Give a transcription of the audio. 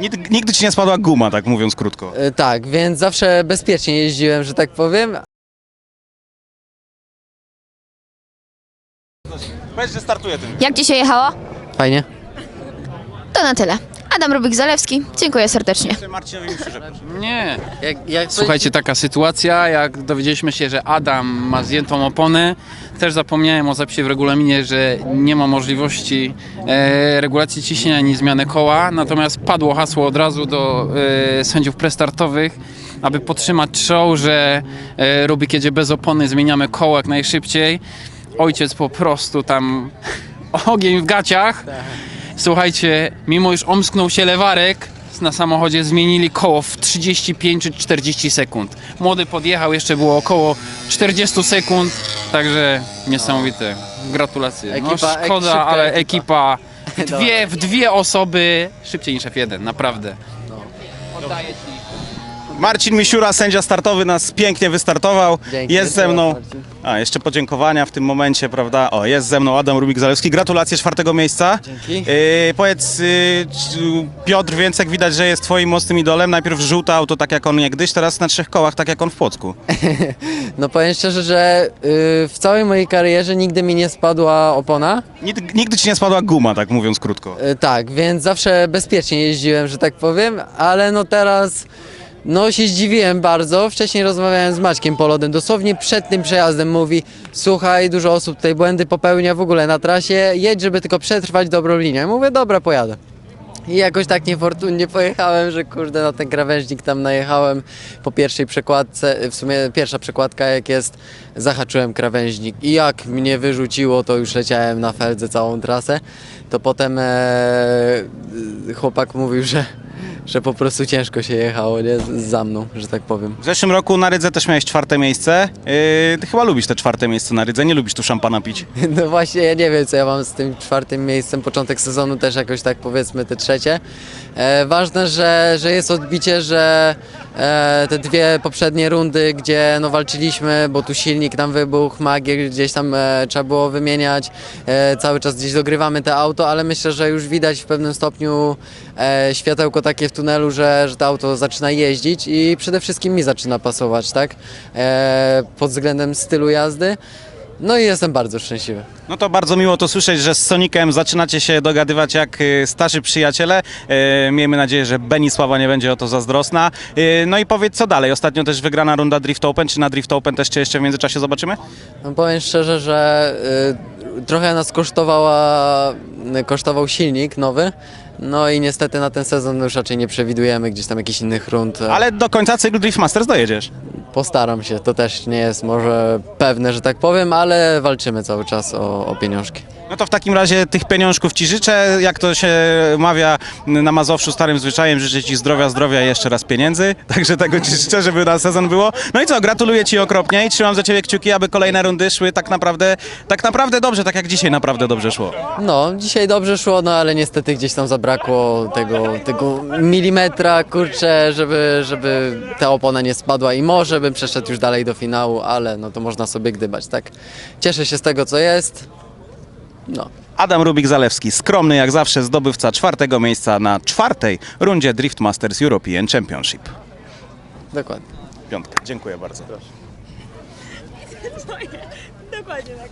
Nigdy, nigdy ci nie spadła guma, tak mówiąc krótko. E, Tak, więc zawsze bezpiecznie jeździłem, że tak powiem. Powiedz, że startuje tym. Jak Ci się jechało? Fajnie. To na tyle. Adam Rubik-Zalewski, dziękuję serdecznie. Marcinowi. Nie. Jak, jak Słuchajcie, taka sytuacja, jak dowiedzieliśmy się, że Adam ma zdjętą oponę, też zapomniałem o zapisie w regulaminie, że nie ma możliwości e, regulacji ciśnienia ani zmiany koła, natomiast padło hasło od razu do e, sędziów prestartowych, aby podtrzymać show, że e, Rubik jedzie bez opony, zmieniamy koło jak najszybciej. Ojciec po prostu tam ogień w gaciach. Słuchajcie, mimo iż omsknął się lewarek, na samochodzie zmienili koło w 35 czy 40 sekund. Młody podjechał, jeszcze było około 40 sekund, także niesamowite. Gratulacje. Ekipa- no ek- szkoda, szybka ale ekipa. ekipa w dwie, w dwie osoby szybciej niż F1, naprawdę. Oddaję ci. Marcin Misiura, sędzia startowy, nas pięknie wystartował. Dzięki. Jest ze mną. Marcin. A, jeszcze podziękowania w tym momencie, prawda? O, jest ze mną Adam Rubik-Zalewski. Gratulacje czwartego miejsca. Dzięki. Yy, powiedz, yy, Piotr Więcek widać, że jest twoim mocnym idolem. Najpierw żółte auto, tak jak on niegdyś, teraz na trzech kołach, tak jak on w Płocku. No powiem szczerze, że y, w całej mojej karierze nigdy mi nie spadła opona. Nigdy, nigdy ci nie spadła guma, tak mówiąc krótko. Y, tak, więc zawsze bezpiecznie jeździłem, że tak powiem, ale no teraz no się zdziwiłem bardzo. Wcześniej rozmawiałem z Maćkiem Polodem, dosłownie przed tym przejazdem mówi słuchaj, dużo osób tutaj błędy popełnia w ogóle na trasie, jedź, żeby tylko przetrwać dobrą linię. Mówię, dobra, pojadę. I jakoś tak niefortunnie pojechałem, że kurde na ten krawężnik tam najechałem po pierwszej przekładce, w sumie pierwsza przekładka jak jest, zahaczyłem krawężnik i jak mnie wyrzuciło, to już leciałem na feldze całą trasę, to potem e, chłopak mówił, że, że po prostu ciężko się jechało, nie, Z- za mną, że tak powiem. W zeszłym roku na Rydze też miałeś czwarte miejsce. Yy, ty chyba lubisz te czwarte miejsce na Rydze, nie lubisz tu szampana pić. No właśnie, ja nie wiem, co ja mam z tym czwartym miejscem. Początek sezonu też jakoś tak powiedzmy te trzecie. E, ważne, że, że jest odbicie, że e, te dwie poprzednie rundy, gdzie no walczyliśmy, bo tu silnik nam wybuchł, magię gdzieś tam e, trzeba było wymieniać. E, cały czas gdzieś dogrywamy te auto, ale myślę, że już widać w pewnym stopniu światełko takie w tunelu, że, że to auto zaczyna jeździć i przede wszystkim mi zaczyna pasować, tak? Pod względem stylu jazdy. No i jestem bardzo szczęśliwy. No to bardzo miło to słyszeć, że z Sonikiem zaczynacie się dogadywać jak y, starzy przyjaciele. Yy, miejmy nadzieję, że Benisława nie będzie o to zazdrosna. Yy, no i powiedz co dalej. Ostatnio też wygrana runda Drift Open. Czy na Drift Open też cię jeszcze w międzyczasie zobaczymy? No powiem szczerze, że y, trochę nas kosztowała, kosztował silnik nowy. No i niestety na ten sezon już raczej nie przewidujemy gdzieś tam jakichś innych rund. Ale do końca cyklu Drift Masters dojedziesz. Postaram się, to też nie jest może pewne, że tak powiem, ale walczymy cały czas o, o pieniążki. No to w takim razie tych pieniążków ci życzę. Jak to się mawia na Mazowszu starym zwyczajem, życzę ci zdrowia, zdrowia i jeszcze raz pieniędzy. Także tego ci życzę, żeby na sezon było. No i co, gratuluję ci okropnie i trzymam za ciebie kciuki, aby kolejne rundy szły tak naprawdę, tak naprawdę dobrze, tak jak dzisiaj naprawdę dobrze szło. No, dzisiaj dobrze szło, no ale niestety gdzieś tam zabrakło tego, tego milimetra, kurczę, żeby, żeby ta opona nie spadła i może bym przeszedł już dalej do finału, ale no to można sobie gdybać, tak? Cieszę się z tego, co jest. No. Adam Rubik-Zalewski, skromny jak zawsze zdobywca czwartego miejsca na czwartej rundzie Drift Masters European Championship. Dokładnie. Piątka. Dziękuję bardzo. Dokładnie tak.